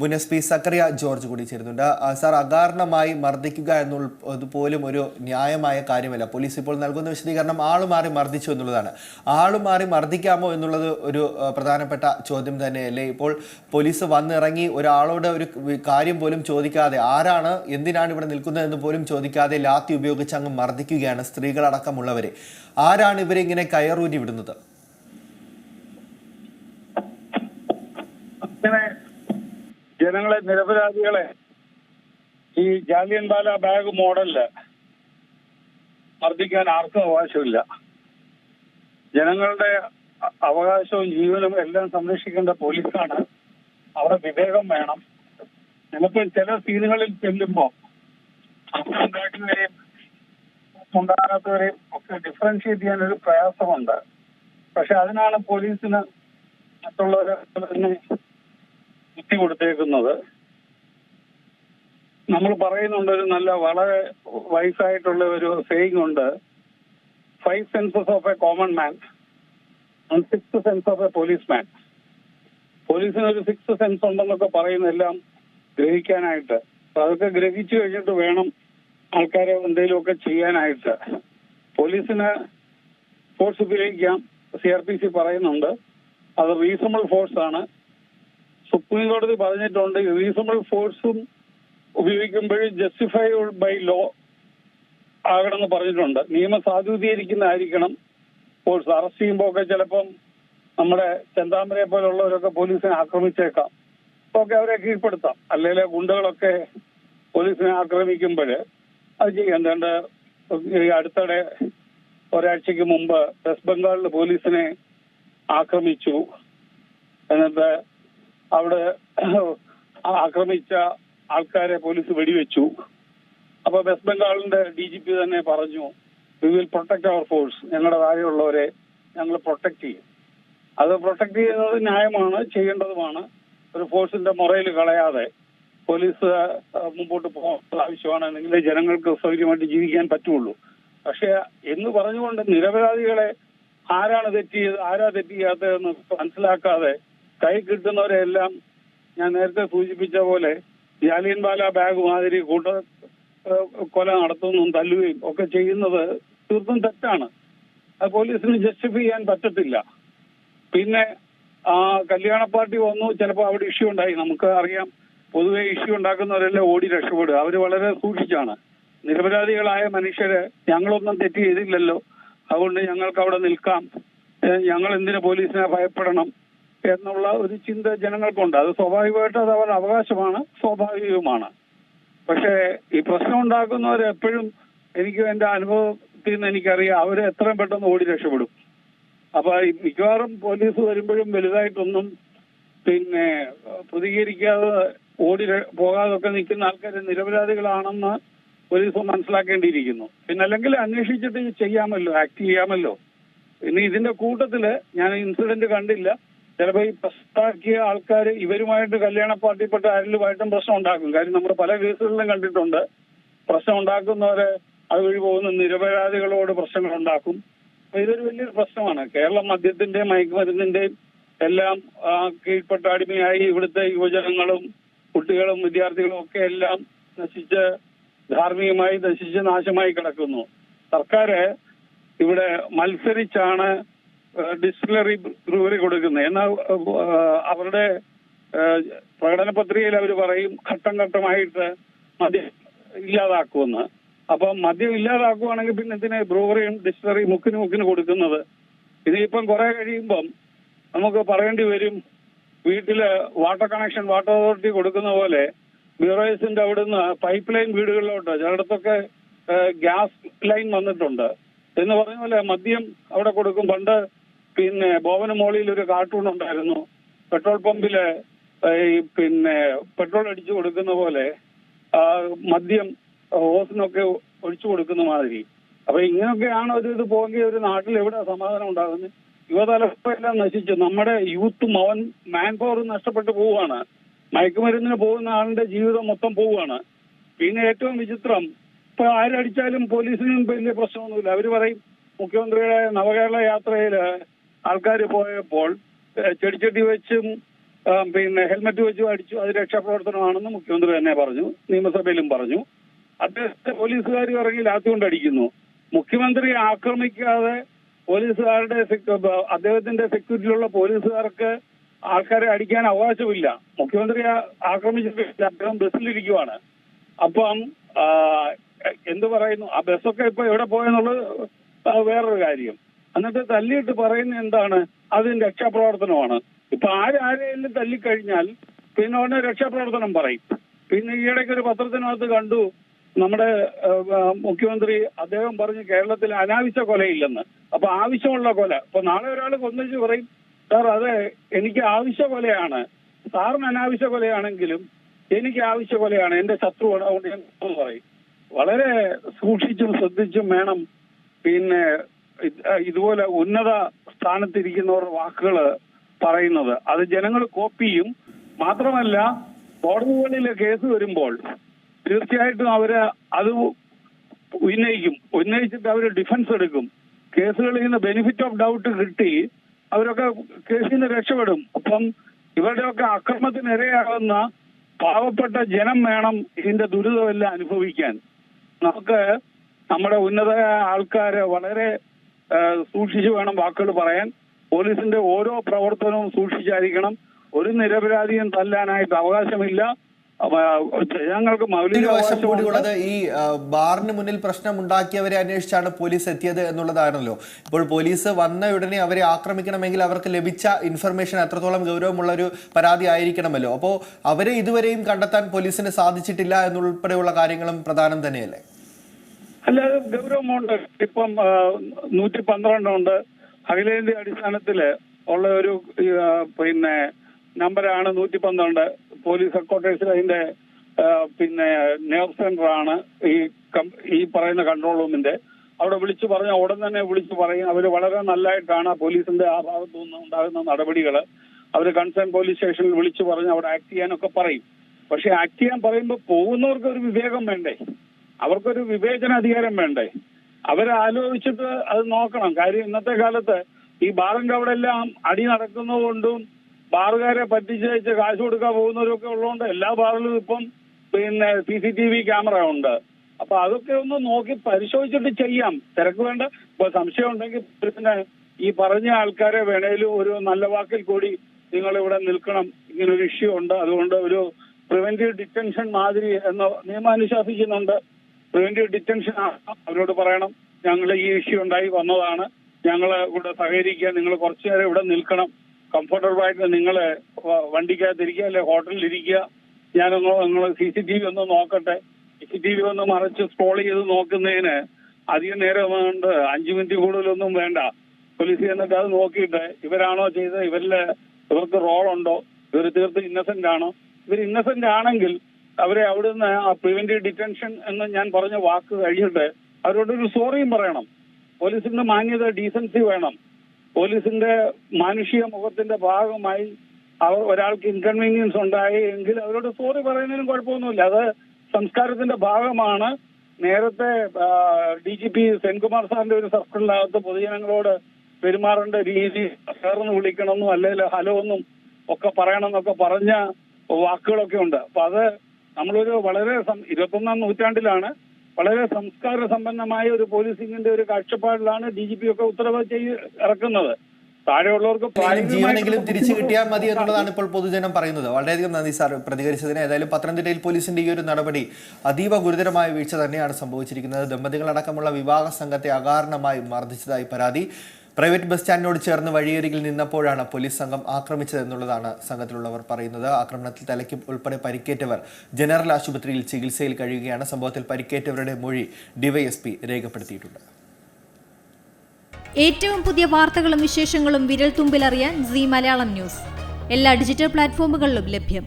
മുൻ S P Zacharia George കൂടി ചേരുന്നുണ്ട്. സാർ അകാരണമായി മർദ്ദിക്കുക എന്നുള്ളത് പോലും ഒരു ന്യായമായ കാര്യമല്ല. പോലീസ് ഇപ്പോൾ നൽകുന്ന വിശദീകരണം ആൾ മാറി മർദ്ദിച്ചു എന്നുള്ളതാണ്. ആൾ മാറി മർദ്ദിക്കാമോ എന്നുള്ളത് ഒരു പ്രധാനപ്പെട്ട ചോദ്യം തന്നെയല്ലേ. ഇപ്പോൾ പോലീസ് വന്നിറങ്ങി ഒരാളോട് ഒരു കാര്യം പോലും ചോദിക്കാതെ ആരാണ് എന്തിനാണ് ഇവിടെ നിൽക്കുന്നതെന്ന് പോലും ചോദിക്കാതെ ലാത്തി ഉപയോഗിച്ച് അങ്ങ് മർദ്ദിക്കുകയാണ് സ്ത്രീകളടക്കമുള്ളവരെ. ആരാണ് ഇവരെ ഇങ്ങനെ കയറൂരി വിടുന്നത്? ജനങ്ങളെ നിരപരാധികളെ ഈ ജാലിയൻ ബാല ബാഗ് മോഡലിൽ മർദ്ദിക്കാൻ ആർക്കും അവകാശമില്ല. ജനങ്ങളുടെ അവകാശവും ജീവനും എല്ലാം സംരക്ഷിക്കേണ്ട പോലീസാണ്. അവിടെ വിവേകം വേണം. ചിലപ്പോൾ ചില സീനുകളിൽ ചെല്ലുമ്പോ ഉണ്ടാക്കുന്നവരെയും ഉണ്ടാകാത്തവരെയും ഒക്കെ ഡിഫറൻഷിയേറ്റ് ചെയ്യാൻ ഒരു പ്രയാസമുണ്ട്. പക്ഷെ അതിനാണ് പോലീസിന് മറ്റുള്ളവരെ ബുദ്ധി കൊടുത്തേക്കുന്നത് നമ്മൾ പറയുന്നുണ്ട് ഒരു നല്ല വളരെ വയസ്സായിട്ടുള്ള ഒരു സേയിങ് ഉണ്ട്. Five senses of a common man six sense of a police man പോലീസിന് ഒരു സിക്സ് സെൻസ് ഉണ്ടെന്നൊക്കെ പറയുന്നെല്ലാം ഗ്രഹിക്കാനായിട്ട്. അതൊക്കെ ഗ്രഹിച്ചു കഴിഞ്ഞിട്ട് വേണം ആൾക്കാരെ എന്തെങ്കിലുമൊക്കെ ചെയ്യാനായിട്ട്. പോലീസിന് ഫോഴ്സ് ഉപയോഗിക്കാം. സി ആർ പി സി പറയുന്നുണ്ട്. അത് റീസണബിൾ ഫോഴ്സ് ആണ്. സുപ്രീം കോടതി പറഞ്ഞിട്ടുണ്ട് റീസണബിൾ ഫോഴ്സും ഉപയോഗിക്കുമ്പോൾ ജസ്റ്റിഫൈഡ് ബൈ ലോ ആകണമെന്ന് പറഞ്ഞിട്ടുണ്ട്. നിയമം സാധൂകരിക്കുന്നതായിരിക്കണം ഫോഴ്സ് അറസ്റ്റ് ചെയ്യുമ്പോൾ ഒക്കെ ചിലപ്പം നമ്മുടെ ചെന്താമരയെ പോലുള്ളവരൊക്കെ പോലീസിനെ ആക്രമിച്ചേക്കാം. അപ്പൊ ഒക്കെ അവരെ കീഴ്പ്പെടുത്താം. അല്ലെങ്കിൽ ഗുണ്ടകളൊക്കെ പോലീസിനെ ആക്രമിക്കുമ്പോൾ അത് ചെയ്യാം. എന്താണ്ട് അടുത്തിടെ ഒരാഴ്ചക്ക് മുമ്പ് വെസ്റ്റ് ബംഗാളിൽ പോലീസിനെ ആക്രമിച്ചു. എന്നിട്ട് അവിടെ ആക്രമിച്ച ആൾക്കാരെ പോലീസ് വെടിവെച്ചു. അപ്പൊ വെസ്റ്റ് ബംഗാളിന്റെ ഡി ജി പി തന്നെ പറഞ്ഞു we will protect our force ഞങ്ങളുടെ താഴെയുള്ളവരെ ഞങ്ങൾ പ്രൊട്ടക്ട് ചെയ്യും. അത് പ്രൊട്ടക്ട് ചെയ്യുന്നത് ന്യായമാണ് ചെയ്യേണ്ടതുമാണ്. ഒരു ഫോഴ്സിന്റെ മുറയിൽ കളയാതെ പോലീസ് മുമ്പോട്ട് പോകേണ്ട ആവശ്യമാണ്. എന്നെങ്കിലേ ജനങ്ങൾക്ക് സൗകര്യമായിട്ട് ജീവിക്കാൻ പറ്റുള്ളൂ. പക്ഷെ എന്ന് പറഞ്ഞുകൊണ്ട് നിരപരാധികളെ ആരാണ് തെറ്റിയത് ആരാ തെറ്റിയാത്തതെന്ന് മനസ്സിലാക്കാതെ കൈ കിട്ടുന്നവരെല്ലാം ഞാൻ നേരത്തെ സൂചിപ്പിച്ച പോലെ ജാലിയൻ ബാല ബാഗ് മാതിരി കൂട്ട കൊല നടത്തുന്നതും തല്ലുകയും ഒക്കെ ചെയ്യുന്നത് തീർത്തും തെറ്റാണ്. അത് പോലീസിന് ജസ്റ്റിഫൈ ചെയ്യാൻ പറ്റത്തില്ല. പിന്നെ ആ കല്യാണ പാർട്ടി വന്നു ചിലപ്പോൾ അവിടെ ഇഷ്യൂ ഉണ്ടായി. നമുക്ക് അറിയാം പൊതുവെ ഇഷ്യൂ ഉണ്ടാക്കുന്നവരെല്ലാം ഓടി രക്ഷപ്പെടുക. അവർ വളരെ സൂക്ഷിച്ചാണ്. നിരപരാധികളായ മനുഷ്യര് ഞങ്ങളൊന്നും തെറ്റ് ചെയ്തില്ലല്ലോ. അതുകൊണ്ട് ഞങ്ങൾക്ക് അവിടെ നിൽക്കാം ഞങ്ങൾ എന്തിനു പോലീസിനെ ഭയപ്പെടണം? എന്നുള്ള ഒരു ചിന്ത ജനങ്ങൾക്കുണ്ട്. അത് സ്വാഭാവികമായിട്ട് അത് അവരുടെ അവകാശമാണ് സ്വാഭാവികവുമാണ്. പക്ഷേ ഈ പ്രശ്നം ഉണ്ടാക്കുന്നവർ എപ്പോഴും എനിക്ക് എന്റെ അനുഭവത്തിൽ നിന്ന് എനിക്കറിയാം അവർ എത്രയും പെട്ടെന്ന് ഓടി രക്ഷപ്പെടും. അപ്പൊ മിക്കവാറും പോലീസ് വരുമ്പോഴും വലുതായിട്ടൊന്നും പിന്നെ പ്രതികരിക്കാതെ ഓടി പോകാതെ പോകാതൊക്കെ നിൽക്കുന്ന ആൾക്കാർ നിരപരാധികളാണെന്ന് പോലീസ് മനസ്സിലാക്കേണ്ടിയിരിക്കുന്നു. പിന്നെ അല്ലെങ്കിൽ അന്വേഷിച്ചിട്ട് ചെയ്യാമല്ലോ ആക്ട് ചെയ്യാമല്ലോ. ഇനി ഇതിന്റെ കൂട്ടത്തിൽ ഞാൻ ഇൻസിഡന്റ് കണ്ടില്ല. ചിലപ്പോ ഈ പ്രസ്താക്കിയ ആൾക്കാർ ഇവരുമായിട്ട് കല്യാണ പാർട്ടിപ്പെട്ട ആരിലുമായിട്ടും പ്രശ്നം ഉണ്ടാക്കും. കാര്യം നമ്മൾ പല കേസുകളിലും കണ്ടിട്ടുണ്ട്. പ്രശ്നം ഉണ്ടാക്കുന്നവരെ അതുവഴി പോകുന്ന നിരപരാധികളോട് പ്രശ്നങ്ങൾ ഉണ്ടാക്കും. ഇതൊരു വലിയൊരു പ്രശ്നമാണ്. കേരളം മദ്യത്തിന്റെയും മയക്കുമരുന്നിന്റെയും എല്ലാം കീഴ്പ്പെട്ട അടിമയായി ഇവിടുത്തെ യുവജനങ്ങളും കുട്ടികളും വിദ്യാർത്ഥികളും ഒക്കെ എല്ലാം നശിച്ച് ധാർമ്മികമായി നശിച്ച് നാശമായി കിടക്കുന്നു. സർക്കാർ ഇവിടെ മത്സരിച്ചാണ് ഡിസ്റ്റിലറി ബ്രൂവറി കൊടുക്കുന്നത്. എന്നാൽ അവരുടെ പ്രകടന പത്രികയിൽ അവർ പറയും ഘട്ടം ഘട്ടമായിട്ട് മദ്യം ഇല്ലാതാക്കുമെന്ന്. അപ്പൊ മദ്യം ഇല്ലാതാക്കുവാണെങ്കിൽ പിന്നെ ഇതിന് ബ്രൂവറിയും ഡിസ്റ്റിലറി മുക്കിന് മുക്കിന് കൊടുക്കുന്നത്? ഇനിയിപ്പം കുറെ കഴിയുമ്പം നമുക്ക് പറയേണ്ടി വരും വീട്ടിൽ വാട്ടർ കണക്ഷൻ വാട്ടർ അതോറിറ്റി കൊടുക്കുന്ന പോലെ ബ്യൂറോസിന്റെ അവിടുന്ന് പൈപ്പ് ലൈൻ വീടുകളിലോട്ട് ചിലയിടത്തൊക്കെ ഗ്യാസ് ലൈൻ വന്നിട്ടുണ്ട്. എന്ന് പറഞ്ഞ പോലെ മദ്യം അവിടെ കൊടുക്കും. പണ്ട് പിന്നെ ബോവന മോളിയിൽ ഒരു കാർട്ടൂൺ ഉണ്ടായിരുന്നു. പെട്രോൾ പമ്പിൽ ഈ പിന്നെ പെട്രോൾ അടിച്ചു കൊടുക്കുന്ന പോലെ മദ്യം ഹോസിനൊക്കെ ഒഴിച്ചു കൊടുക്കുന്ന മാതിരി. അപ്പൊ ഇങ്ങനെയൊക്കെയാണ് ഒരു ഇത് പോകെങ്കിൽ ഒരു നാട്ടിൽ എവിടെ സമാധാനം ഉണ്ടാകുന്നത്? യുവതലമുറയെല്ലാം നശിച്ചു. നമ്മുടെ യൂത്ത് മവൻ മാൻ പവർ നഷ്ടപ്പെട്ടു പോവുകയാണ്. മയക്കുമരുന്നിന് പോകുന്ന ആളിന്റെ ജീവിതം മൊത്തം പോവുകയാണ്. പിന്നെ ഏറ്റവും വിചിത്രം ഇപ്പൊ ആരടിച്ചാലും പോലീസിനും വലിയ പ്രശ്നമൊന്നുമില്ല. അവർ പറയും മുഖ്യമന്ത്രിയുടെ നവകേരള യാത്രയിൽ ആൾക്കാർ പോയപ്പോൾ ചെടിച്ചട്ടി വെച്ചും പിന്നെ ഹെൽമറ്റ് വെച്ചും അടിച്ചു. അത് രക്ഷാപ്രവർത്തനമാണെന്ന് മുഖ്യമന്ത്രി തന്നെ പറഞ്ഞു നിയമസഭയിലും പറഞ്ഞു. അദ്ദേഹത്തെ പോലീസുകാർ ഇറങ്ങി ലാത്തി കൊണ്ടടിക്കുന്നു മുഖ്യമന്ത്രിയെ ആക്രമിക്കാതെ പോലീസുകാരുടെ അദ്ദേഹത്തിന്റെ സെക്യൂരിറ്റിയിലുള്ള പോലീസുകാർക്ക് ആൾക്കാരെ അടിക്കാൻ അവകാശമില്ല. മുഖ്യമന്ത്രി ആക്രമിച്ചിട്ടില്ല അദ്ദേഹം ബസ്സിലിരിക്കുവാണ്. അപ്പം എന്ത് പറയുന്നു? ആ ബസ്സൊക്കെ ഇപ്പൊ എവിടെ പോയെന്നുള്ളത് വേറൊരു കാര്യം. എന്നിട്ട് തല്ലിയിട്ട് പറയുന്ന എന്താണ്? അതിന് രക്ഷാപ്രവർത്തനമാണ്. ഇപ്പൊ ആരാരെയും തല്ലിക്കഴിഞ്ഞാൽ പിന്നെ ഉടനെ രക്ഷാപ്രവർത്തനം പറയും. പിന്നെ ഈയിടയ്ക്ക് ഒരു പത്രത്തിനകത്ത് കണ്ടു നമ്മുടെ മുഖ്യമന്ത്രി അദ്ദേഹം പറഞ്ഞു കേരളത്തിൽ അനാവശ്യ കൊലയില്ലെന്ന്. അപ്പൊ ആവശ്യമുള്ള കൊല. ഇപ്പൊ നാളെ ഒരാൾ കൊന്നിച്ച് പറയും സാർ അതെ എനിക്ക് ആവശ്യ കൊലയാണ്. സാറിന് അനാവശ്യ കൊലയാണെങ്കിലും എനിക്ക് ആവശ്യ കൊലയാണ്. എന്റെ ശത്രുവാണ്. അതുകൊണ്ട് ഞാൻ പറയും. വളരെ സൂക്ഷിച്ചും ശ്രദ്ധിച്ചും വേണം പിന്നെ ഇതുപോലെ ഉന്നത സ്ഥാനത്തിരിക്കുന്നവരുടെ വാക്കുകൾ പറയുന്നത്. അത് ജനങ്ങൾ കോപ്പി ചെയ്യും. മാത്രമല്ല കോടതികളിലെ കേസ് വരുമ്പോൾ തീർച്ചയായിട്ടും അവർ അത് ഉന്നയിക്കും. ഉന്നയിച്ചിട്ട് അവർ ഡിഫൻസ് എടുക്കും. കേസുകളിൽ നിന്ന് ബെനിഫിറ്റ് ഓഫ് ഡൗട്ട് കിട്ടി അവരൊക്കെ കേസിൽ നിന്ന് രക്ഷപ്പെടും. അപ്പം ഇവരുടെയൊക്കെ അക്രമത്തിനിരയാകുന്ന പാവപ്പെട്ട ജനം വേണം ഇതിന്റെ ദുരിതമെല്ലാം അനുഭവിക്കാൻ. നമുക്ക് നമ്മുടെ ഉന്നത ആൾക്കാര് വളരെ സൂക്ഷിച്ചു വേണം വാക്കുകൾ പറയാൻ. പോലീസിന്റെ ഓരോ പ്രവർത്തനവും സൂക്ഷിച്ചായിരിക്കണം. ഒരു നിരപരാധിയും തല്ലാനായിട്ട് അവകാശമില്ല. ഞങ്ങൾക്ക് മൗലികാവകാശം. കൂടിയുള്ളത് ഈ ബാറിന് മുന്നിൽ പ്രശ്നം ഉണ്ടാക്കിയവരെ അന്വേഷിച്ചാണ് പോലീസ് എത്തിയത് എന്നുള്ളതാണല്ലോ. ഇപ്പോൾ പോലീസ് വന്ന ഉടനെ അവരെ ആക്രമിക്കണമെങ്കിൽ അവർക്ക് ലഭിച്ച ഇൻഫർമേഷൻ അത്രത്തോളം ഗൗരവമുള്ള ഒരു പരാതി ആയിരിക്കണമല്ലോ. അപ്പോൾ അവരെ ഇതുവരെയും കണ്ടെത്താൻ പോലീസിന് സാധിച്ചിട്ടില്ല എന്നുൾപ്പെടെയുള്ള കാര്യങ്ങളും പ്രധാനം തന്നെയല്ലേ? അല്ല ഗൗരവമുണ്ട്. ഇപ്പം നൂറ്റി പന്ത്രണ്ടുണ്ട്. അഖിലേന്ത്യ അടിസ്ഥാനത്തിൽ ഉള്ള ഒരു പിന്നെ നമ്പറാണ് നൂറ്റി പന്ത്രണ്ട്. പോലീസ് ഹെഡ്ക്വാർട്ടേഴ്സിൽ അതിന്റെ പിന്നെ നേവ് സെന്ററാണ് ഈ ഈ പറയുന്ന കൺട്രോൾ റൂമിന്റെ. അവിടെ വിളിച്ചു പറഞ്ഞ ഉടൻ തന്നെ വിളിച്ചു പറയും. അവർ വളരെ നല്ലതായിട്ടാണ് പോലീസിന്റെ ആ ഭാഗത്തു നിന്ന് ഉണ്ടാകുന്ന നടപടികൾ അവർ കൺസേൺ പോലീസ് സ്റ്റേഷനിൽ വിളിച്ചു പറഞ്ഞ് അവിടെ ആക്ട് ചെയ്യാനൊക്കെ പറയും. പക്ഷെ ആക്ട് ചെയ്യാൻ പറയുമ്പോൾ പോകുന്നവർക്ക് ഒരു വിവേകം വേണ്ടേ? അവർക്കൊരു വിവേചന അധികാരം വേണ്ടേ? അവരാലോചിച്ചിട്ട് അത് നോക്കണം. കാര്യം ഇന്നത്തെ കാലത്ത് ഈ ബാറും കവടെല്ലാം അടി നടക്കുന്നതുകൊണ്ടും ബാറുകാരെ പറ്റിച്ചയച്ച് കാശ് കൊടുക്കാൻ പോകുന്നവരൊക്കെ ഉള്ളതുകൊണ്ട് എല്ലാ ബാറിലും ഇപ്പം പിന്നെ C C T V camera ഉണ്ട്. അപ്പൊ അതൊക്കെ ഒന്ന് നോക്കി പരിശോധിച്ചിട്ട് ചെയ്യാം. തിരക്ക് വേണ്ട. ഇപ്പൊ സംശയം ഉണ്ടെങ്കിൽ പിന്നെ ഈ പറഞ്ഞ ആൾക്കാരെ വേണേലും ഒരു നല്ല വാക്കിൽ കൂടി നിങ്ങൾ ഇവിടെ നിൽക്കണം. ഇങ്ങനൊരു ഇഷ്യൂ ഉണ്ട്. അതുകൊണ്ട് ഒരു പ്രിവെന്റീവ് ഡിറ്റൻഷൻ മാതിരി എന്ന് നിയമം അനുശാസിക്കുന്നുണ്ട് പ്രിവെന്റീവ് ഡിറ്റൻഷൻ അവരോട് പറയണം ഞങ്ങൾ ഈ ഇഷ്യൂ ഉണ്ടായി വന്നതാണ്. ഞങ്ങൾ ഇവിടെ സഹകരിക്കുക നിങ്ങൾ കുറച്ചു നേരം ഇവിടെ നിൽക്കണം. കംഫർട്ടബിൾ ആയിട്ട് നിങ്ങൾ വണ്ടിക്കകത്തിരിക്കുക അല്ലെ ഹോട്ടലിൽ ഇരിക്കുക. ഞാനൊന്ന് നിങ്ങൾ സി സി ടി വി ഒന്ന് നോക്കട്ടെ. സി സി ടി വി ഒന്ന് മറിച്ച് സ്ക്രോൾ ചെയ്ത് നോക്കുന്നതിന് അധികം നേരം കൊണ്ട് അഞ്ചു മിനിറ്റ് കൂടുതലൊന്നും വേണ്ട. പോലീസ് എന്നിട്ട് അത് നോക്കിയിട്ട് ഇവരാണോ ചെയ്തത്? ഇവരിൽ ഇവർക്ക് റോൾ ഉണ്ടോ? ഇവർ തീർത്ത് ഇന്നസെന്റ് ആണോ? ഇവർ ഇന്നസെന്റ് ആണെങ്കിൽ അവരെ അവിടുന്ന് ആ പ്രിവെന്റീവ് ഡിറ്റൻഷൻ എന്ന് ഞാൻ പറഞ്ഞ വാക്ക് കഴിഞ്ഞിട്ട് അവരോടൊരു സോറിയും പറയണം. പോലീസിന്റെ മാന്യത ഡീസൻസി വേണം. പോലീസിന്റെ മാനുഷിക മുഖത്തിന്റെ ഭാഗമായി അവർ ഒരാൾക്ക് ഇൻകൺവീനിയൻസ് ഉണ്ടായി എങ്കിൽ അവരോട് സോറി പറയുന്നതിനും കുഴപ്പമൊന്നുമില്ല. അത് സംസ്കാരത്തിന്റെ ഭാഗമാണ്. നേരത്തെ ഡി ജി പി സെൻകുമാർ സാറിന്റെ ഒരു സർക്കിളിനകത്ത് പൊതുജനങ്ങളോട് പെരുമാറേണ്ട രീതി ചേർന്ന് വിളിക്കണമെന്നും അല്ലെങ്കിൽ ഹലോ എന്നും ഒക്കെ പറയണമെന്നൊക്കെ പറഞ്ഞ വാക്കുകളൊക്കെ ഉണ്ട്. അപ്പൊ അത് നമ്മളൊരു വളരെ ഇരുപത്തൊന്നാം നൂറ്റാണ്ടിലാണ് വളരെ സംസ്കാര സമ്പന്നമായ ഒരു പോലീസിംഗിന്റെ ഒരു കാഴ്ചപ്പാടിലാണ് ഡി ജി പി ഒക്കെ ഉത്തരവ് ചെയ്ത് ഇറക്കുന്നത്. താഴെയുള്ളവർക്ക് ജീവനെങ്കിലും തിരിച്ചു കിട്ടിയാൽ മതി എന്നുള്ളതാണ് ഇപ്പോൾ പൊതുജനം പറയുന്നത്. വളരെയധികം നന്ദി സാർ പ്രതികരിച്ചതിന്. ഏതായാലും പത്തനംതിട്ടയിൽ പോലീസിന്റെ ഈ ഒരു നടപടി അതീവ ഗുരുതരമായ വീഴ്ച തന്നെയാണ് സംഭവിച്ചിരിക്കുന്നത്. ദമ്പതികളടക്കമുള്ള വിവാഹ സംഘത്തെ അകാരണമായി മർദ്ദിച്ചതായി പരാതി. പ്രൈവറ്റ് ബസ് സ്റ്റാൻഡിനോട് ചേർന്ന് വഴിയരികിൽ നിന്നപ്പോഴാണ് പോലീസ് സംഘം ആക്രമിച്ചതെന്നുള്ളതാണ് സംഘത്തിലുള്ളവർ പറയുന്നത്. ആക്രമണത്തിൽ തലയ്ക്ക് ഉൾപ്പെടെ പരിക്കേറ്റവർ ജനറൽ ആശുപത്രിയിൽ ചികിത്സയിൽ കഴിയുകയാണ്. സംഭവത്തിൽ പരിക്കേറ്റവരുടെ മൊഴി ഡിവൈഎസ്പി രേഖപ്പെടുത്തിയിട്ടുണ്ട്. ഏറ്റവും പുതിയ വാർത്തകളും വിശേഷങ്ങളും വിരൽ തുമ്പിലറിയാൻ സി മലയാളം ന്യൂസ്. എല്ലാ ഡിജിറ്റൽ പ്ലാറ്റ്ഫോമുകളിലും ലഭ്യം.